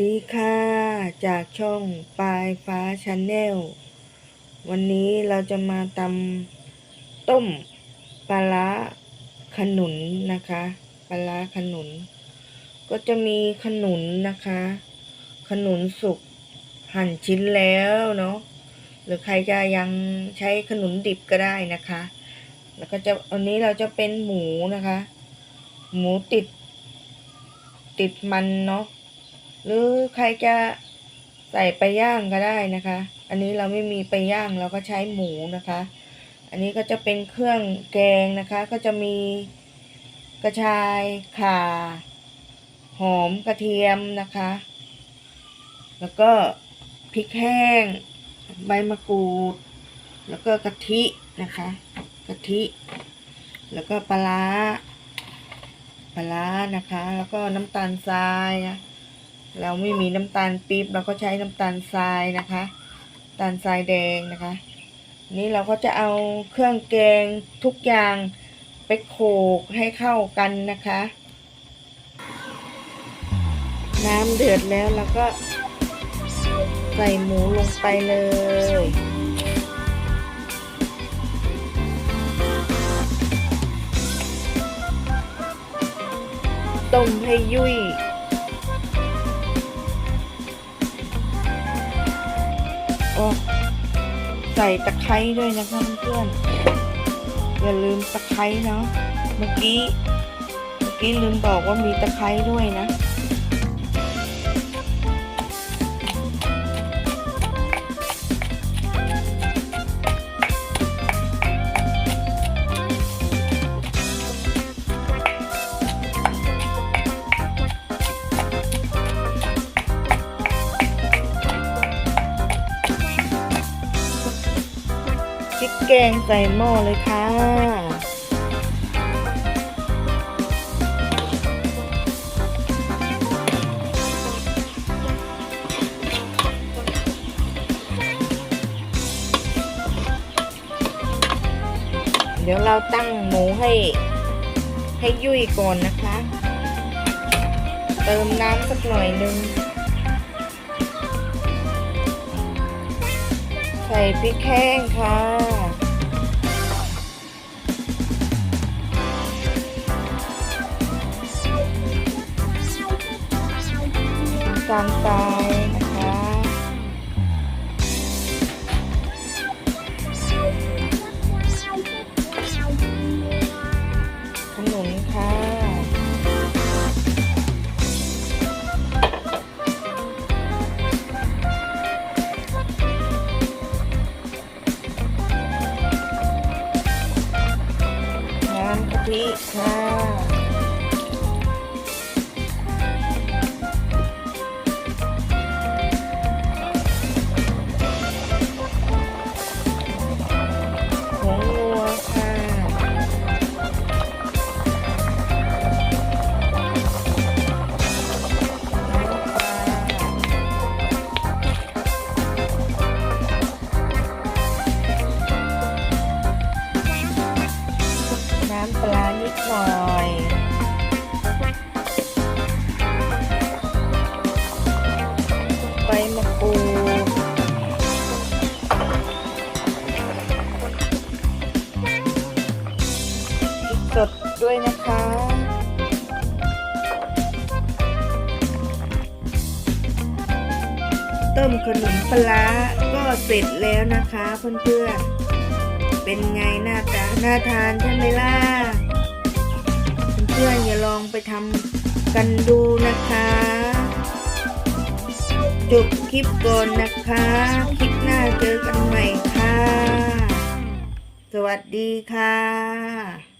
ดีค่ะ จากช่องปลายฟ้าชาแนลวันนี้เราจะมาตำต้มปลาร้าขนุนนะคะปลาร้าขนุน ก็จะมีขนุนนะคะ ขนุนสุกหั่นชิ้นแล้วเนาะหรือใครจะยังใช้ขนุนดิบก็ได้นะคะ แล้วก็จะอันนี้เราจะเป็นหมูนะคะ หมูติด ติดมันเนาะ หรือใครจะใส่ไปย่างก็ได้นะคะ อันนี้เราไม่มีไปย่างเราก็ใช้หมูนะคะ อันนี้ก็จะเป็นเครื่องแกงนะคะ ก็จะมีกระชายข่า หอมกระเทียมนะคะ แล้วก็พริกแห้ง ใบมะกรูด แล้วก็กะทินะคะกะทิ แล้วก็ปลาร้าปลาร้านะคะ แล้วก็น้ำตาลทรายนะ เราไม่มีน้ำตาลปี๊บเราก็ใช้น้ำตาลทรายนะคะตาลทรายแดงนะคะ นี่เราก็จะเอาเครื่องแกงทุกอย่างไปโขลกให้เข้ากันนะคะ น้ำเดือดแล้วเราก็ใส่หมูลงไปเลยต้มให้ยุ่ย โอ้ใส่ตะไคร้ด้วยนะคะเพื่อนอย่าลืมตะไคร้เนาะเมื่อกี้เมื่อกี้ลืมบอกว่ามีตะไคร้ด้วยนะ กแกงใส่หม้อเลยค่ะเดี๋ยวเราตั้งหมูให้ ให้ยุ่ยก่อนนะคะ เติมน้ำสักหน่อยนึง ใส่พริกแห้งค่ะ น้ำตารายนะคะขนุนค่ะน้ำกะทิค่ะ ผงวัวค่ะน้ำปลาน้ำปลานิดหน่อย ต้มขนมปลาก็เสร็จแล้วนะคะเพื่อนๆ เป็นไงหน้าตาน่าทานใช่ไหมล่ะ เพื่อนๆอย่าลองไปทำกันดูนะคะจบคลิปก่อนนะคะ คลิปหน้าเจอกันใหม่ค่ะ สวัสดีค่ะ